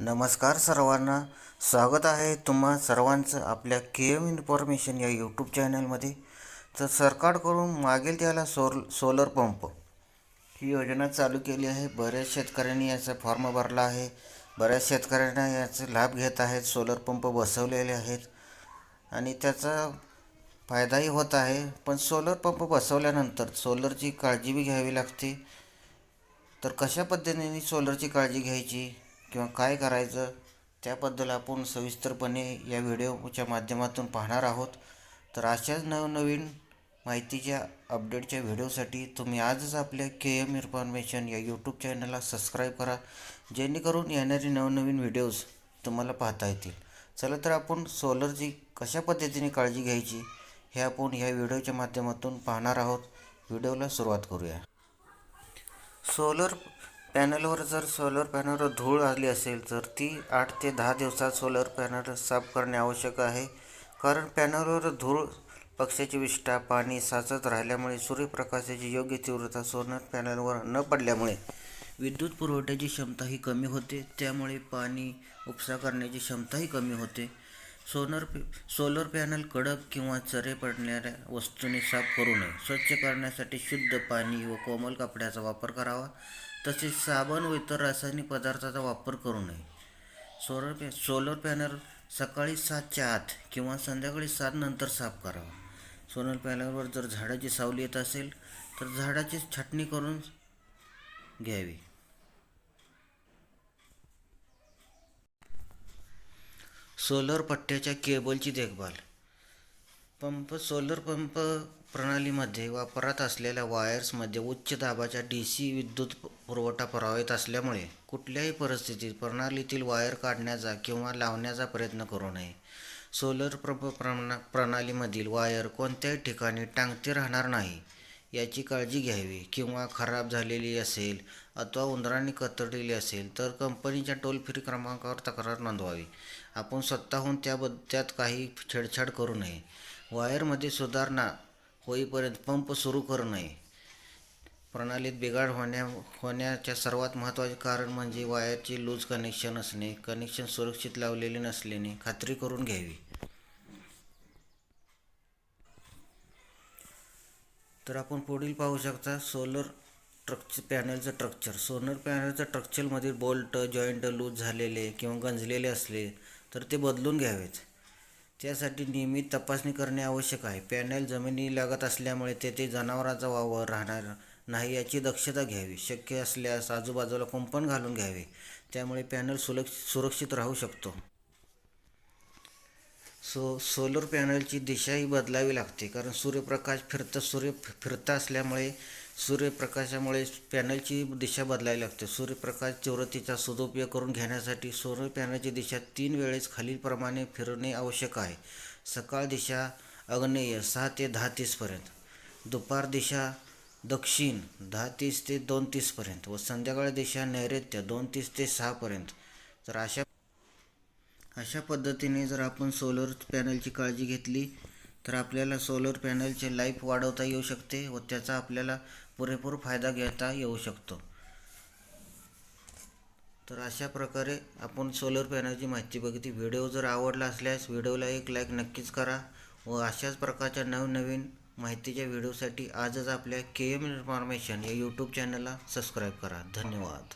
नमस्कार सर्वांना. स्वागत आहे तुम्हा सर्वांचं आपल्या के एम इन्फॉर्मेशन या यूट्यूब चॅनलमध्ये. तर सरकारकडून मागेल त्याला सोल सोलर पंप ही योजना चालू केली आहे. बऱ्याच शेतकऱ्यांनी याचा फॉर्म भरला आहे. बऱ्याच शेतकऱ्यांना याचा लाभ घेत आहेत. सोलर पंप बसवलेले आहेत. आणि त्याचा फायदाही होत आहे. पण सोलर पंप बसवल्यानंतर सोलरची काळजी बी घ्यावी लागते. तर कशा पद्धतीने सोलरची काळजी घ्यायची? किंवा काय करायचं त्याबद्दल आपण सविस्तरपणे या व्हिडिओच्या माध्यमातून पाहणार आहोत. तर अशाच नवनवीन माहितीच्या अपडेटच्या व्हिडिओसाठी तुम्ही आजच आपल्या के एम इन्फॉर्मेशन या यूट्यूब चॅनलला सबस्क्राईब करा जेणेकरून येणारी नवनवीन व्हिडिओज तुम्हाला पाहता येतील. चला तर आपण सोलरची कशा पद्धतीने काळजी घ्यायची हे आपण ह्या व्हिडिओच्या माध्यमातून पाहणार आहोत. व्हिडिओला सुरुवात करूया. सोलर पॅनलवर जर सोलर पॅनलवर धूळ आली असेल तर ती आठ ते दहा दिवसात सोलर पॅनल साफ करणे आवश्यक आहे. कारण पॅनलवर धूळ पक्ष्याची विष्ठा पाणी साचत राहिल्यामुळे सूर्यप्रकाशाची योग्य तीव्रता सोलर पॅनलवर न पडल्यामुळे विद्युत पुरवठ्याची क्षमताही कमी होते. त्यामुळे पाणी उपसा करण्याची क्षमताही कमी होते. सोलर सोलर पॅनल कडक किंवा चरे पडणाऱ्या वस्तूने साफ करू नये. स्वच्छ करण्यासाठी शुद्ध पाणी व कोमल कपड्याचा वापर करावा. तसेच साबण व इतर रासायनिक पदार्थाचा वापर करू नये. सोलर पॅ सोलर पॅनल सकाळी सातच्या आत किंवा संध्याकाळी सात नंतर साफ करावा. सोलर पॅनलवर जर झाडाची सावली येत असेल तर झाडाची छाटणी करून घ्यावी. सोलर पट्ट्याच्या केबलची देखभाल. पंप सोलर पंप प्रणालीमध्ये वापरात असलेल्या वायर्समध्ये उच्च दाबाच्या डी सी विद्युत पुरवठा प्रभावित असल्यामुळे कुठल्याही परिस्थितीत प्रणालीतील वायर काढण्याचा किंवा लावण्याचा प्रयत्न करू नये. सोलर पंप प्रणा प्रणालीमधील वायर कोणत्याही ठिकाणी टांगते राहणार नाही याची काळजी घ्यावी किंवा खराब झालेली असेल अथवा उंदरांनी कतरलेली असेल तर कंपनीच्या टोल फ्री क्रमांकावर तक्रार नोंदवावी. आपण स्वतःहून त्याबद्द त्यात काही छेडछाड करू नये. वायरमध्ये सुधारणा होईपर्यंत पंप सुरू करू नये. प्रणालीत बिघाड होण्या होण्याच्या सर्वात महत्त्वाचे कारण म्हणजे वायरचे लूज कनेक्शन असणे कनेक्शन सुरक्षित लावलेले नसल्याने खात्री करून घ्यावी. तर आपण पुढील पाहू शकता सोलर ट्रक्च पॅनलचं स्ट्रक्चर सोलर पॅनलचं स्ट्रक्चरमधील बोल्ट जॉईंट लूज झालेले किंवा गंजलेले असले तर ते बदलून घ्यावेत. त्यासाठी नियमित तपासणी करणे आवश्यक आहे. पॅनल जमिनी लागत असल्यामुळे तेथे जनावरांचा वावर राहणार नाही याची दक्षता घ्यावी. शक्य असल्यास आजूबाजूला कुंपण घालून घ्यावे. त्यामुळे पॅनल सुलक्ष सुरक्षित राहू शकतो. सो सोलर पॅनलची दिशाही बदलावी लागते कारण सूर्यप्रकाश फिरता सूर्य फिरता असल्यामुळे सूर्यप्रकाशामुळे पॅनलची दिशा बदलावी लागते. सूर्यप्रकाश तीव्रतेचा सदुपयोग करून घेण्यासाठी सोलर पॅनलची दिशा तीन वेळेस खालीलप्रमाणे फिरणे आवश्यक आहे. सकाळ दिशा अग्नेय सहा ते दहा तीसपर्यंत दुपार दिशा दक्षिण दहा तीस ते दोन तीसपर्यंत व संध्याकाळ दिशा नैऋत्य दोन तीस ते सहापर्यंत तर अशा अशा पद्धतीने जर आपण सोलर पॅनलची काळजी घेतली तर आपल्याला सोलर पॅनलचे लाईफ वाढवता येऊ शकते व त्याचा आपल्याला पुरेपूर फायदा घेता येऊ शकतो. तर अशा प्रकारे आपण सोलर पॅनलची माहिती बघितली. व्हिडिओ जर आवडला असल्यास व्हिडिओला एक लाईक नक्कीच करा व अशाच प्रकारच्या नवनवीन माहितीच्या व्हिडिओसाठी आजच आपल्या के एम इन्फॉर्मेशन या यूट्यूब चॅनलला सबस्क्राईब करा. धन्यवाद.